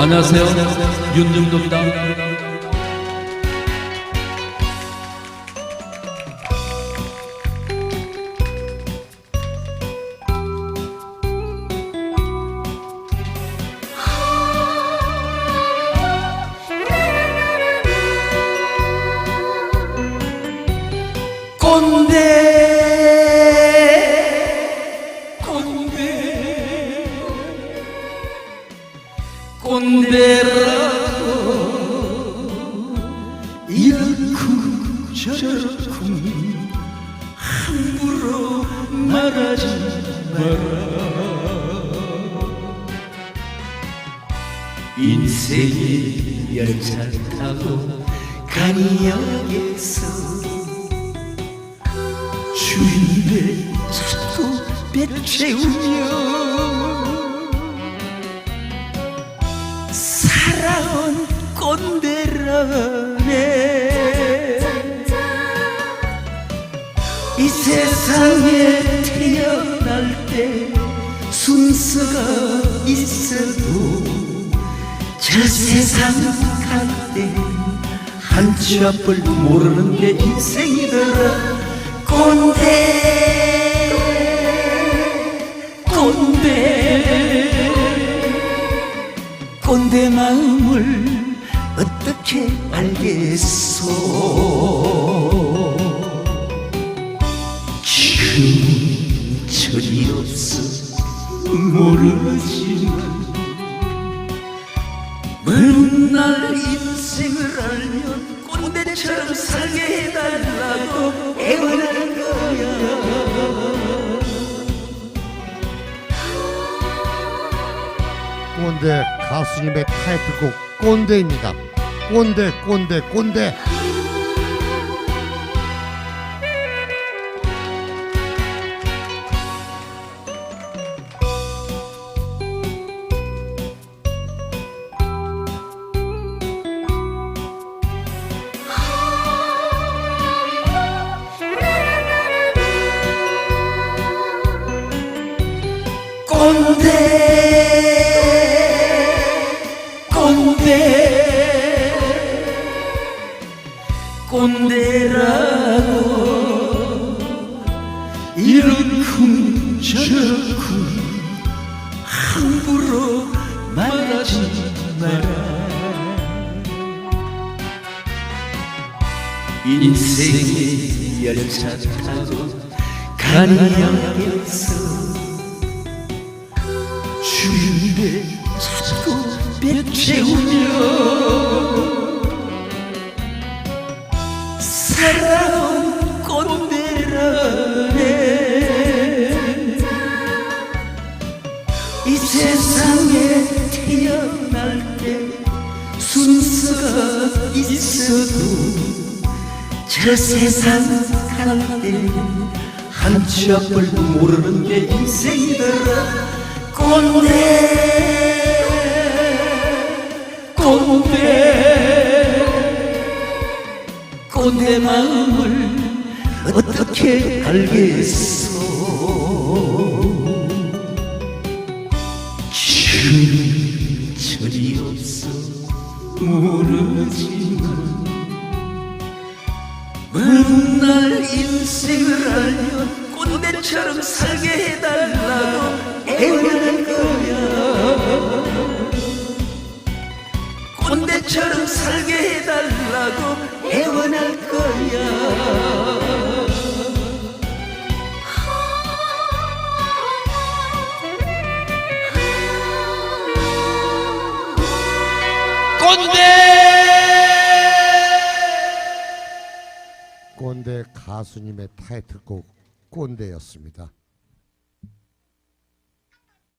안녕하세요. 윤정도입니다. 꼰대 이렇고 저렇고 함부로 말하지 마라. 인생의 열차 타고 간역에서 주인을 자꾸 배채우며 살아온 꼰대라네. 이 세상에 태어날 때 순서가 있어도 저 세상 갈때 한치 앞을 모르는 게 인생이더라. 꼰대 꼰대 마음을 어떻게 알겠소? 지금 철이 없어 모르지만 먼 날 인생을 알면 꼰대처럼 살게 해달라고 애원하는 거야 꼰대 가수님의 타이틀곡 꼰대입니다. 꼰대 꼰대 꼰대 꼰대 꼰대라고 이렇군 저렇군 함부로 말하지 마라. 인생의 열차 타고 간역에서 주인을 자꾸 배채우며 이 세상에 태어날 때 순서가 있어도 저 세상 갈때 한치 앞을 모르는 게 인생이더라. 꼰대 꼰대. 꼰대 마음을 어떻게 알겠소 이 없어 모르지만 먼날 인생을 알면 꼰대처럼 살게 해달라고 애원하는 거야. 꼰대처럼 살게 해달라고 애원할 거야 꼰대 가수님의 타이틀곡 꼰대였습니다.